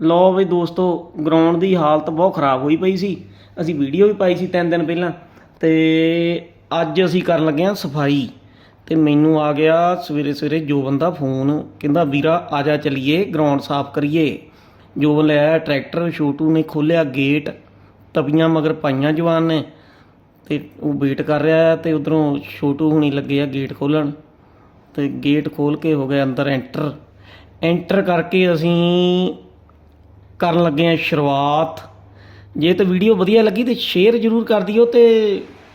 ਲਓ ਵੀ ਦੋਸਤੋ ਗਰਾਊਂਡ ਦੀ ਹਾਲਤ ਬਹੁਤ ਖਰਾਬ ਹੋਈ ਪਈ ਸੀ। ਅਸੀਂ ਵੀਡੀਓ ਵੀ ਪਾਈ ਸੀ ਤਿੰਨ ਦਿਨ ਪਹਿਲਾਂ। ਤੇ ਅੱਜ ਅਸੀਂ ਕਰਨ ਲੱਗੇ ਹਾਂ ਸਫ਼ਾਈ। ਤੇ ਮੈਨੂੰ ਆ ਗਿਆ ਸਵੇਰੇ ਸਵੇਰੇ ਜੋਬਨ ਦਾ ਫੋਨ। ਕਹਿੰਦਾ, ਵੀਰਾ, ਆ ਜਾ ਚਲੀਏ ਗਰਾਊਂਡ ਸਾਫ਼ ਕਰੀਏ। ਜੋਬਨ ਲੈ ਆਇਆ ਟਰੈਕਟਰ ਛੋਟੂ ਨੇ ਖੋਲਿਆ ਗੇਟ ਤਵੀਆਂ ਮਗਰ ਪਾਈਆਂ ਜਵਾਨ ਨੇ। ਤੇ ਉਹ ਵੇਟ ਕਰ ਰਿਹਾ ਹੈ ਤੇ ਉਧਰੋਂ ਛੋਟੂ ਹੁਣੀ ਲੱਗੇ ਆ ਗੇਟ ਖੋਲਣ ਤੇ ਗੇਟ ਖੋਲ ਕੇ ਹੋ ਗਿਆ ਅੰਦਰ ਐਂਟਰ ਐਂਟਰ ਕਰਕੇ ਅਸੀਂ ਕਰਨ ਲੱਗੇ ਆ ਸ਼ੁਰੂਆਤ। ਜੇ ਤਾਂ ਵੀਡੀਓ ਵਧੀਆ ਲੱਗੀ ਤੇ ਸ਼ੇਅਰ ਜ਼ਰੂਰ ਕਰ ਦਿਓ ਤੇ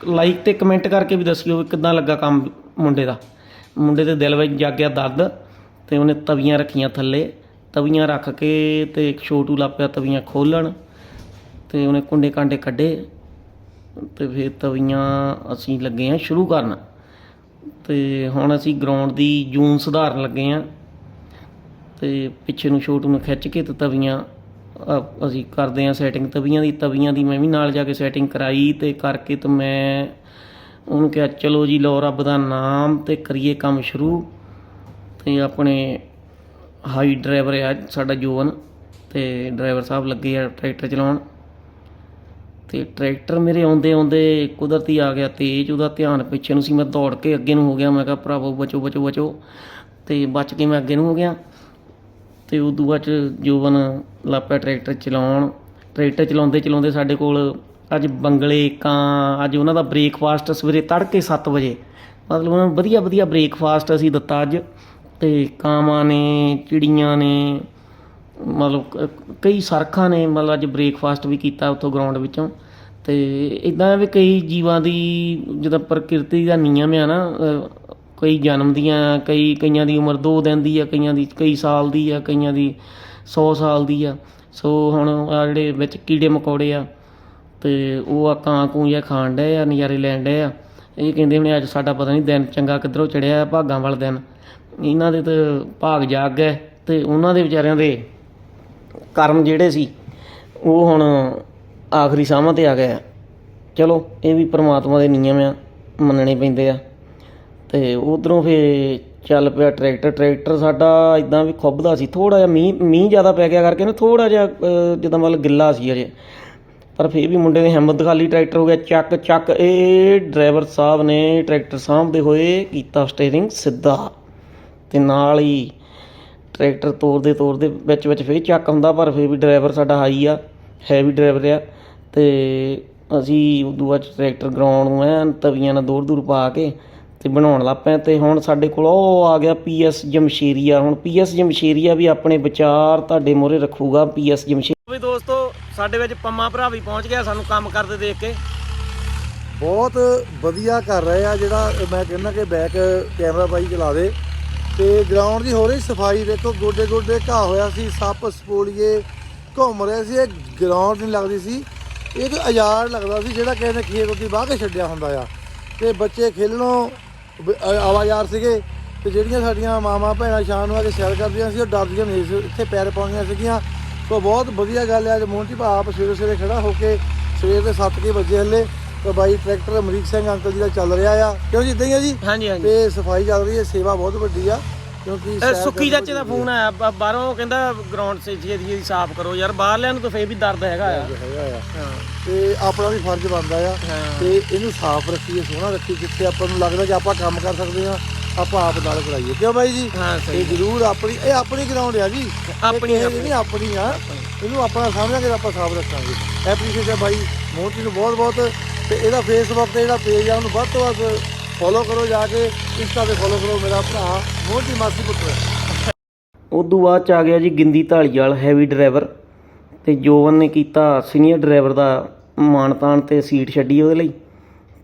ਲਾਈਕ ਤੇ ਕਮੈਂਟ ਕਰਕੇ ਵੀ ਦੱਸਿਓ ਵੀ ਕਿੱਦਾਂ ਲੱਗਾ ਕੰਮ ਮੁੰਡੇ ਦਾ। ਮੁੰਡੇ ਦੇ ਦਿਲ ਵਿੱਚ ਜਾਗਿਆ ਦਰਦ ਤੇ ਉਹਨੇ ਤਵੀਆਂ ਰੱਖੀਆਂ ਥੱਲੇ। ਤਵੀਆਂ ਰੱਖ ਕੇ ਤੇ ਇੱਕ ਛੋਟੂ ਲਾਪਿਆ ਤਵੀਆਂ ਖੋਲਣ ਤੇ ਉਹਨੇ ਕੁੰਡੇ ਕਾਂਡੇ ਕੱਢੇ ਤੇ ਫਿਰ ਤਵੀਆਂ ਅਸੀਂ ਲੱਗੇ ਆ ਸ਼ੁਰੂ ਕਰਨ। ਤੇ ਹੁਣ ਅਸੀਂ ਗਰਾਊਂਡ ਦੀ ਜੂਨ ਸੁਧਾਰਨ ਲੱਗੇ ਆ ਤੇ ਪਿੱਛੇ ਨੂੰ ਛੋਟੂ ਨੂੰ ਖਿੱਚ ਕੇ ਤੇ ਤਵੀਆਂ ਅਸੀਂ ਕਰਦੇ ਹਾਂ ਸੈਟਿੰਗ ਤਵੀਆਂ ਦੀ ਤਵੀਆਂ ਦੀ ਮੈਂ ਵੀ ਨਾਲ ਜਾ ਕੇ ਸੈਟਿੰਗ ਕਰਾਈ ਤੇ ਕਰਕੇ ਤੇ ਮੈਂ ਉਹਨੂੰ ਕਿਹਾ, ਚਲੋ ਜੀ, ਲਓ ਰੱਬ ਦਾ ਨਾਮ ਤੇ ਕਰੀਏ ਕੰਮ ਸ਼ੁਰੂ। ਤੇ ਆਪਣੇ ਹਾਈ ਡਰਾਈਵਰ ਆ ਸਾਡਾ ਜੋਵਨ ਤੇ ਡਰਾਈਵਰ ਸਾਹਿਬ ਲੱਗੇ ਆ ਟਰੈਕਟਰ ਚਲਾਉਣ। ਤੇ ਟਰੈਕਟਰ ਮੇਰੇ ਆਉਂਦੇ ਆਉਂਦੇ ਕੁਦਰਤੀ ਆ ਗਿਆ, ਤੇਜ਼ ਉਹਦਾ ਧਿਆਨ ਪਿੱਛੇ ਨੂੰ ਸੀ। ਮੈਂ ਦੌੜ ਕੇ ਅੱਗੇ ਨੂੰ ਹੋ ਗਿਆ, ਮੈਂ ਕਿਹਾ, ਭਰਾਵੋ, ਬਚੋ ਬਚੋ ਬਚੋ। ਤੇ ਬਚ ਕੇ ਮੈਂ ਅੱਗੇ ਨੂੰ ਹੋ ਗਿਆ। ਤੇ ਉਦੋਂ ਬਾਅਦ 'ਚ ਜੋਬਨ ਪਿਆ ਟਰੈਕਟਰ ਚਲਾਉਣ। ਟਰੈਕਟਰ ਚਲਾਉਂਦੇ ਚਲਾਉਂਦੇ ਸਾਡੇ ਕੋਲ ਅੱਜ ਬੰਗਲੇ ਕਾਂ ਅੱਜ ਉਹਨਾਂ ਦਾ ਬ੍ਰੇਕਫਾਸਟ ਸਵੇਰੇ ਤੜਕੇ 7 ਵਜੇ। ਮਤਲਬ ਉਹਨਾਂ ਨੂੰ ਵਧੀਆ ਵਧੀਆ ਬ੍ਰੇਕਫਾਸਟ ਅਸੀਂ ਦਿੱਤਾ ਅੱਜ। ਤੇ ਕਾਵਾਂ ਨੇ, ਚਿੜੀਆਂ ਨੇ, ਮਤਲਬ ਕਈ ਸਰਖਾਂ ਨੇ, ਮਤਲਬ ਅੱਜ ਬ੍ਰੇਕਫਾਸਟ ਵੀ ਕੀਤਾ ਉੱਥੋਂ ਗਰਾਊਂਡ ਵਿੱਚੋਂ। ਤੇ ਇਦਾਂ ਵੀ ਕਈ ਜੀਵਾਂ ਦੀ, ਜਿੱਦਾਂ ਪ੍ਰਕਿਰਤੀ ਦਾ ਨਿਯਮ ਆ ਨਾ ਕਈ ਜਨਮ ਦੀਆਂ, ਕਈ, ਕਈਆਂ ਦੀ ਉਮਰ ਦੋ ਦਿਨ ਦੀ ਆ, ਕਈਆਂ ਦੀ ਕਈ ਸਾਲ ਦੀ ਆ, ਕਈਆਂ ਦੀ 100 ਸਾਲ ਦੀ ਆ। ਸੋ ਹੁਣ ਆ ਜਿਹੜੇ ਵਿੱਚ ਕੀੜੇ ਮਕੌੜੇ ਆ ਤੇ ਉਹ ਆ ਕਾਂ ਕੂੰ ਜਿਹਾ ਖਾਣ ਡਏ ਆ, ਨਜ਼ਾਰੇ ਲੈਣ ਡਏ ਆ। ਇਹ ਕਹਿੰਦੇ ਹੁਣੇ ਅੱਜ ਸਾਡਾ ਪਤਾ ਨਹੀਂ ਦਿਨ ਚੰਗਾ ਕਿੱਧਰੋਂ ਚੜਿਆ ਭਾਗਾਂ ਵਾਲਾ ਦਿਨ। ਇਹਨਾਂ ਦੇ ਤਾਂ ਭਾਗ ਜਾਗ ਗਏ ਤੇ ਉਹਨਾਂ ਦੇ ਵਿਚਾਰਿਆਂ ਦੇ ਕਰਮ ਜਿਹੜੇ ਸੀ, ਉਹ ਹੁਣ ਆਖਰੀ ਸਾਹਾਂ ਤੇ ਆ ਗਏ ਆ। ਚਲੋ, ਇਹ ਵੀ ਪ੍ਰਮਾਤਮਾ ਦੇ ਨਿਯਮ ਆ, ਮੰਨਣੇ ਪੈਂਦੇ ਆ। ਅਤੇ ਉੱਧਰੋਂ ਫਿਰ ਚੱਲ ਪਿਆ ਟਰੈਕਟਰ ਟਰੈਕਟਰ ਸਾਡਾ ਇੱਦਾਂ ਵੀ ਖੁੱਬਦਾ ਸੀ, ਥੋੜ੍ਹਾ ਜਿਹਾ ਮੀਂਹ ਮੀਂਹ ਜ਼ਿਆਦਾ ਪੈ ਗਿਆ ਕਰਕੇ ਨਾ ਥੋੜ੍ਹਾ ਜਿਹਾ ਜਿੱਦਾਂ ਮਤਲਬ ਗਿੱਲਾ ਸੀ ਅਜੇ ਪਰ ਫਿਰ ਵੀ ਮੁੰਡੇ ਨੇ ਹਿੰਮਤ ਦਿਖਾ ਟਰੈਕਟਰ ਹੋ ਗਿਆ, ਚੱਕ ਚੱਕ, ਇਹ ਡਰਾਈਵਰ ਸਾਹਿਬ ਨੇ ਟਰੈਕਟਰ ਸਾਂਭਦੇ ਹੋਏ ਕੀਤਾ ਸਟੀਅਰਿੰਗ ਸਿੱਧਾ। ਅਤੇ ਨਾਲ ਹੀ ਟਰੈਕਟਰ ਤੋਰਦੇ ਤੋਰਦੇ ਵਿੱਚ ਵਿੱਚ ਫੇਰ ਚੱਕ ਹੁੰਦਾ ਪਰ ਫਿਰ ਵੀ ਡਰਾਈਵਰ ਸਾਡਾ ਹਾਈ ਆ ਹੈਵੀ ਡਰਾਈਵਰ ਆ। ਅਤੇ ਅਸੀਂ ਉਦੋਂ ਬਾਅਦ ਟਰੈਕਟਰ ਗਰਾਊਂਡ ਨੂੰ ਐਨ ਤਵੀਆਂ ਨਾਲ ਦੂਰ ਦੂਰ ਪਾ ਕੇ ਤੇ ਬਣਾਉਣ ਲੱਗ ਪਏ ਤੇ ਹੁਣ ਸਾਡੇ ਕੋਲ ਉਹ ਆ ਗਿਆ ਪੀਐਸ ਜਮਸ਼ੇਰੀਆ। ਹੁਣ ਪੀਐਸ ਜਮਸ਼ੇਰੀਆ ਵੀ ਆਪਣੇ ਵਿਚਾਰ ਤੁਹਾਡੇ ਮੋਰੇ ਰੱਖੂਗਾ ਪੀਐਸ ਜਮਸ਼ੇਰੀਆ। ਵੀ ਦੋਸਤੋ ਸਾਡੇ ਵਿੱਚ ਪੰਮਾ ਭਰਾ ਵੀ ਪਹੁੰਚ ਗਿਆ ਸਾਨੂੰ ਕੰਮ ਕਰਦੇ ਦੇਖ ਕੇ। ਬਹੁਤ ਵਧੀਆ ਕਰ ਰਹੇ ਆ ਜਿਹੜਾ ਮੈਂ ਕਹਿੰਦਾ ਕਿ ਬੈਕ ਕੈਮਰਾ ਬਾਈ ਚਲਾ ਦੇ। ਤੇ ਗਰਾਊਂਡ ਦੀ ਹੋ ਰਹੀ ਸਫ਼ਾਈ ਦੇਖੋ ਗੋਡੇ ਗੋਡੇ ਘਾਹ ਹੋਇਆ ਸੀ ਸੱਪ ਸਪੋਲੀਏ ਘੁੰਮ ਰਹੇ ਸੀ ਇਹ ਗਰਾਊਂਡ ਨਹੀਂ ਲੱਗਦੀ ਸੀ। ਇਹ ਤਾਂ ਆਜ਼ਾਦ ਲੱਗਦਾ ਸੀ ਜਿਹੜਾ ਕਿਸੇ ਨੇ ਖੇਤ ਉੱਤੇ ਵਾਹ ਕੇ ਛੱਡਿਆ ਹੁੰਦਾ ਆ। ਤੇ ਬੱਚੇ ਖੇਲਣੋਂ ਆਵਾਜ਼ਾਰ ਸੀਗੇ ਤੇ ਜਿਹੜੀਆਂ ਸਾਡੀਆਂ ਮਾਵਾਂ ਭੈਣਾਂ ਸ਼ਾਮ ਨੂੰ ਆ ਕੇ ਸੈਰ ਕਰਦੀਆਂ ਸੀ ਉਹ ਡਰਦੀਆਂ ਨਹੀਂ ਸੀ ਇੱਥੇ ਪੈਰ ਪਾਉਂਦੀਆਂ ਸੀਗੀਆਂ। ਸੋ ਬਹੁਤ ਵਧੀਆ ਗੱਲ ਹੈ ਅੱਜ ਮੋਹਨਟੀ ਭਾ ਆਪ ਸਵੇਰੇ ਸਵੇਰੇ ਖੜਾ ਹੋ ਕੇ ਸਵੇਰ ਦੇ 7:00 ਵਜੇ ਹਲੇ ਤੇ ਬਾਈ ਟਰੈਕਟਰ ਅਮਰੀਕ ਸਿੰਘ ਅੰਕਲ ਜੀ ਦਾ ਚੱਲ ਰਿਹਾ ਆ। ਕਿਉਂ ਜੀ ਇਦਾਂ ਹੀ ਆ ਜੀ? ਹਾਂਜੀ ਹਾਂਜੀ। ਤੇ ਸਫ਼ਾਈ ਚੱਲ ਰਹੀ ਹੈ ਸੇਵਾ ਬਹੁਤ ਵੱਡੀ ਆ। ਕਿਉਂਕਿ ਇਹ ਕਰਨੀ ਚਾਚੇ ਦਾ ਫੋਨ ਆਇਆ ਬ- ਬਾਹਰੋਂ ਕਹਿੰਦਾ ਗਰਾਊਂਡ ਸੇ ਜੀ ਜੀ ਸਾਫ਼ ਕਰੋ ਯਾਰ ਬਾਹਰਲਿਆਂ ਨੂੰ ਤਾਂ ਫੇਰ ਵੀ ਦਰਦ ਹੈਗਾ ਆ। ਹੈਗਾ ਆ। ਹਾਂ। ਤੇ ਆਪਣਾ ਵੀ ਫਰਜ਼ ਬਣਦਾ ਆ। ਹਾਂ। ਤੇ ਇਹਨੂੰ ਸਾਫ਼ ਰੱਖੀਏ ਸੋਹਣਾ ਰੱਖੀਏ ਜਿੱਥੇ ਆਪਾਂ ਨੂੰ ਲੱਗਦਾ ਕਿ ਆਪਾਂ ਕੰਮ ਕਰ ਸਕਦੇ ਆ ਆਪਾਂ ਆਪ ਨਾਲ ਕਰਾਈਏ। ਕਿਉਂ ਬਾਈ ਜੀ? ਹਾਂ ਇਹ ਸਹੀ ਜ਼ਰੂਰ ਆਪਣੀ ਇਹ ਆਪਣੀ ਗਰਾਊਂਡ ਆ ਜੀ। ਆਪਣੀ- ਕਿਸੇ ਦੀ ਨਹੀਂ ਆਪਣੀ ਆ। ਇਹਨੂੰ ਆਪਣਾ ਸਮਝਾਂਗੇ ਤਾਂ ਆਪਾਂ ਸਾਫ਼ ਰੱਖਾਂਗੇ। ਐਪਰੀਸ਼ੀਏਟ ਹੈ ਬਾਈ। ਮੋਹਨਜੀ ਨੂੰ ਬਹੁਤ ਬਹੁਤ ਤੇ ਇਹਦਾ ਫੇਸਬੁੱਕ ਤੇ ਜਿਹੜਾ ਪੇਜ ਆ ਉਹਨੂੰ ਵੱਧ ਤੋਂ ਵੱਧ ਫੋਲੋ ਕਰੋ ਜਾ ਕੇ, ਇੰਸਟਾ ਤੇ ਫੋਲੋ ਕਰੋ ਮੇਰਾ ਭਰਾ ਮੋਹਨਜੀ ਮਾਸੀ ਪੁੱਤਰ। ਉਦੋਂ ਬਾਅਦ ਚ ਆ ਗਿਆ ਜੀ ਗਿੰਦੀ ਢਾਲੀਵਾਲ ਹੈਵੀ ਡਰਾਈਵਰ ਤੇ ਜੋਵਨ ਨੇ ਕੀਤਾ ਸੀਨੀਅਰ ਡਰਾਈਵਰ ਦਾ ਮਾਨਤਾਨ ਤੇ ਸੀਟ ਛੱਡੀ ਉਹਦੇ ਲਈ,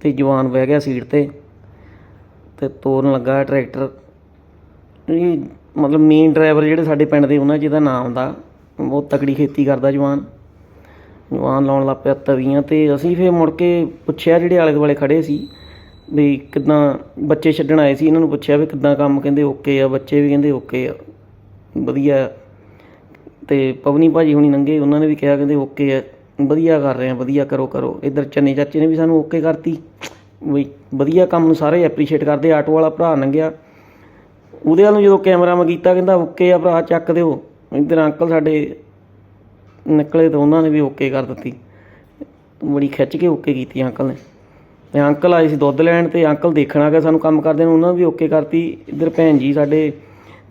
ਤੇ ਜਵਾਨ ਬਹਿ ਗਿਆ ਸੀਟ ਤੇ ਤੇ ਤੋਰਨ ਲੱਗਾ ਟਰੈਕਟਰ। ਇਹ ਮਤਲਬ ਮੇਨ ਡਰਾਈਵਰ ਜਿਹੜੇ ਸਾਡੇ ਪਿੰਡ ਦੇ, ਉਹਨਾਂ ਜਿਹਦਾ ਨਾਮ ਦਾ, ਬਹੁਤ ਤਕੜੀ ਖੇਤੀ ਕਰਦਾ ਜਵਾਨ। ਜਵਾਨ ਲਾਉਣ ਲੱਗ ਪਿਆ ਤਵੀਆਂ ਤੇ ਅਸੀਂ ਫੇਰ ਮੁੜ ਕੇ ਪੁੱਛਿਆ ਜਿਹੜੇ ਆਲੇ ਦੁਆਲੇ ਖੜੇ ਸੀ ਵੀ ਕਿੱਦਾਂ ਬੱਚੇ ਛੱਡਣ ਆਏ ਸੀ, ਇਹਨਾਂ ਨੂੰ ਪੁੱਛਿਆ ਵੀ ਕਿੱਦਾਂ ਕੰਮ ਕਹਿੰਦੇ ਓਕੇ ਆ, ਬੱਚੇ ਵੀ ਕਹਿੰਦੇ ਓਕੇ ਆ। ਵਧੀਆ। ਅਤੇ ਪਵਨੀ ਭਾਜੀ ਹੁਣੀ ਨੰਗੇ, ਉਹਨਾਂ ਨੇ ਵੀ ਕਿਹਾ ਕਹਿੰਦੇ ਓਕੇ ਆ, ਵਧੀਆ ਕਰ ਰਹੇ ਆ, ਵਧੀਆ ਕਰੋ ਕਰੋ। ਇੱਧਰ ਚੰਨੇ ਚਾਚੇ ਨੇ ਵੀ ਸਾਨੂੰ ਓਕੇ ਕਰਤੀ। ਵੀ ਵਧੀਆ ਕੰਮ ਨੂੰ ਸਾਰੇ ਐਪਰੀਸ਼ੀਏਟ ਕਰਦੇ, ਆਟੋ ਵਾਲਾ ਭਰਾ ਨੰਗਿਆ। ਉਹਦੇ ਵੱਲ ਨੂੰ ਜਦੋਂ ਕੈਮਰਾ ਮੈਂ ਕੀਤਾ, ਕਹਿੰਦਾ ਓਕੇ ਆ ਭਰਾ, ਚੱਕ ਦਿਓ। ਇੱਧਰ ਅੰਕਲ ਸਾਡੇ ਨਿਕਲੇ ਤਾਂ ਉਹਨਾਂ ਨੇ ਵੀ ਓਕੇ ਕਰ ਦਿੱਤੀ। ਬੜੀ ਖਿੱਚ ਕੇ ਓਕੇ ਕੀਤੀ ਅੰਕਲ ਨੇ। ਤੇ ਅੰਕਲ ਆਏ ਸੀ ਦੁੱਧ ਲੈਣ ਤੇ ਅੰਕਲ ਦੇਖਣਾ ਕਿ ਸਾਨੂੰ ਕੰਮ ਕਰਦੇ ਨੂੰ, ਉਹਨਾਂ ਨੂੰ ਵੀ ਓਕੇ ਕਰਤੀ। ਇੱਧਰ ਭੈਣ ਜੀ ਸਾਡੇ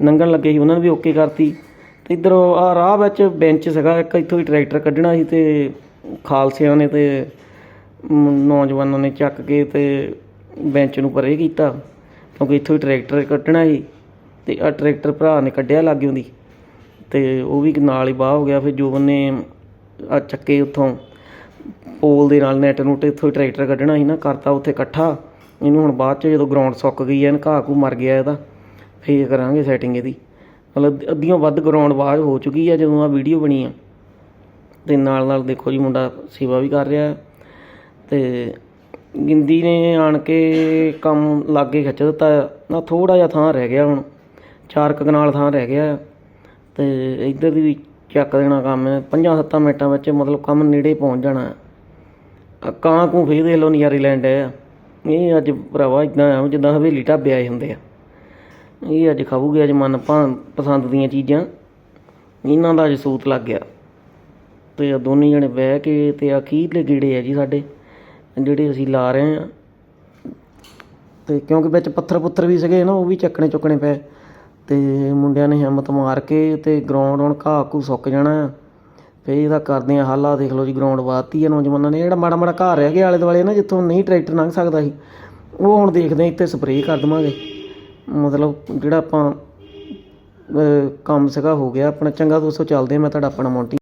ਲੰਘਣ ਲੱਗੇ ਸੀ, ਉਹਨਾਂ ਨੇ ਵੀ ਓਕੇ ਕਰਤੀ। ਤੇ ਇੱਧਰ ਆ ਰਾਹ ਵਿੱਚ ਬੈਂਚ ਸੀਗਾ, ਇੱਕ ਇੱਥੋਂ ਹੀ ਟਰੈਕਟਰ ਕੱਢਣਾ ਸੀ ਤੇ ਖਾਲਸਿਆਂ ਨੇ ਤੇ ਨੌਜਵਾਨਾਂ ਨੇ ਚੱਕ ਕੇ ਤੇ ਬੈਂਚ ਨੂੰ ਪਰੇ ਕੀਤਾ, ਕਿਉਂਕਿ ਇੱਥੋਂ ਹੀ ਟਰੈਕਟਰ ਕੱਢਣਾ ਸੀ ਤੇ ਆ ਟਰੈਕਟਰ ਭਰਾ ਨੇ ਕੱਢਿਆ ਲਾਗੇ ਉਹਦੀ ਤੇ ਉਹ ਵੀ ਨਾਲ ਹੀ ਬਾਹ ਹੋ ਗਿਆ, ਫਿਰ ਜੋਬਨ ਨੇ ਆ ਚੱਕੇ ਉੱਥੋਂ। ਪੋਲ ਦੇ ਨਾਲ ਨੈਟ ਨੂੰ ਇੱਥੋਂ ਹੀ ਟਰੈਕਟਰ ਕੱਢਣਾ ਸੀ ਨਾ, ਕਰਤਾ ਉੱਥੇ ਇਕੱਠਾ। ਇਹਨੂੰ ਹੁਣ ਬਾਅਦ ਚ ਜਦੋਂ ਗਰਾਊਂਡ ਸੁੱਕ ਗਈ ਐਨ ਘਾਹ ਘੂ ਮਰ ਗਿਆ ਇਹਦਾ। ਫੇਰ ਕਰਾਂਗੇ ਸੈਟਿੰਗ ਇਹਦੀ। ਮਤਲਬ ਅੱਧੀਆਂ ਵੱਧ ਗਰਾਊਂਡ ਬਾਹਰ ਹੋ ਚੁੱਕੀ ਆ, ਜਦੋਂ ਆ ਵੀਡੀਓ ਬਣੀ ਆ। ਤੇ ਨਾਲ ਨਾਲ ਦੇਖੋ ਜੀ ਮੁੰਡਾ ਸੇਵਾ ਵੀ ਕਰ ਰਿਹਾ। ਹੈ ਤੇ ਗਿੰਦੀ ਨੇ ਆਣ ਕੇ ਕੰਮ ਲਾਗੇ ਖਿੱਚ ਦਿੱਤਾ। ਨਾ ਥੋੜਾ ਜਿਹਾ ਥਾਂ ਰਹਿ ਗਿਆ ਹੁਣ। ਚਾਰ ਕਨਾਲ ਥਾਂ ਰਹਿ ਗਿਆ। ਤੇ ਇੱਧਰ ਦੀ ਵੀ ਚੱਕ ਦੇਣਾ ਕੰਮ। ਹੈ ਪੰਜਾਂ ਸੱਤਾਂ ਮਿੰਟਾਂ ਵਿੱਚ ਮਤਲਬ ਕੰਮ ਨੇੜੇ ਪਹੁੰਚ ਜਾਣਾ। ਕਾਂ ਕੂੰ ਫੇਰ ਦੇ ਲਓ ਨਜ਼ਾਰੇ ਲੈਣ ਡਏ ਆ। ਇਹ ਅੱਜ ਭਰਾਵਾ ਇਦਾਂ ਆ, ਜਿੱਦਾਂ ਹਵੇਲੀ ਢਾਬੇ ਆਏ ਹੁੰਦੇ ਆ। ਇਹ ਅੱਜ ਖਾਊਗੇ, ਅੱਜ ਮਨ ਭਾਂ ਪਸੰਦ ਦੀਆਂ ਚੀਜ਼ਾਂ। ਇਹਨਾਂ ਦਾ ਅੱਜ ਸੂਤ ਲੱਗ ਗਿਆ। ਤੇ ਆ ਦੋਨੇ ਜਣੇ ਬਹਿ ਕੇ ਤੇ ਆ ਅਖੀਰਲੇ ਗੀੜੇ ਆ ਜੀ ਸਾਡੇ, ਜਿਹੜੇ ਅਸੀਂ ਲਾ ਰਹੇ ਆ। ਤੇ ਕਿਉਂਕਿ ਵਿੱਚ ਪੱਥਰ ਪੁੱਥਰ ਵੀ ਸੀਗੇ ਨਾ, ਉਹ ਵੀ ਚੱਕਣੇ ਚੁੱਕਣੇ ਪਏ। ਤੇ ਮੁੰਡਿਆਂ ਨੇ ਹਿੰਮਤ ਮਾਰ ਕੇ ਤੇ ਗਰਾਊਂਡ ਹੁਣ ਘਾਹ ਘੂ ਸੁੱਕ ਜਾਣਾ। ਆ ਫਿਰ ਇਹਦਾ ਕਰਦੇ ਆ ਹੱਲ ਦੇਖ ਲਓ ਜੀ ਗਰਾਊਂਡ ਵਾਤੀ ਆ ਨੌਜਵਾਨਾਂ ਨੇ। ਜਿਹੜਾ ਮਾੜਾ ਮਾੜਾ ਘਰ ਰਹਿ ਗਿਆ ਆਲੇ ਦੁਆਲੇ ਨਾ, ਜਿੱਥੋਂ ਨਹੀਂ ਟਰੈਕਟਰ ਲੰਘ ਸਕਦਾ ਸੀ। ਉਹ ਹੁਣ ਦੇਖਦੇ ਆ, ਇੱਥੇ ਸਪਰੇਅ ਕਰ ਦਵਾਂਗੇ। ਮਤਲਬ ਜਿਹੜਾ ਆਪਾਂ ਕੰਮ ਸੀਗਾ, ਹੋ ਗਿਆ। ਆਪਣਾ ਚੰਗਾ ਦੋਸਤੋ ਚੱਲਦੇ ਆ, ਮੈਂ ਤੁਹਾਡਾ ਆਪਣਾ ਮੌਂਟੀ।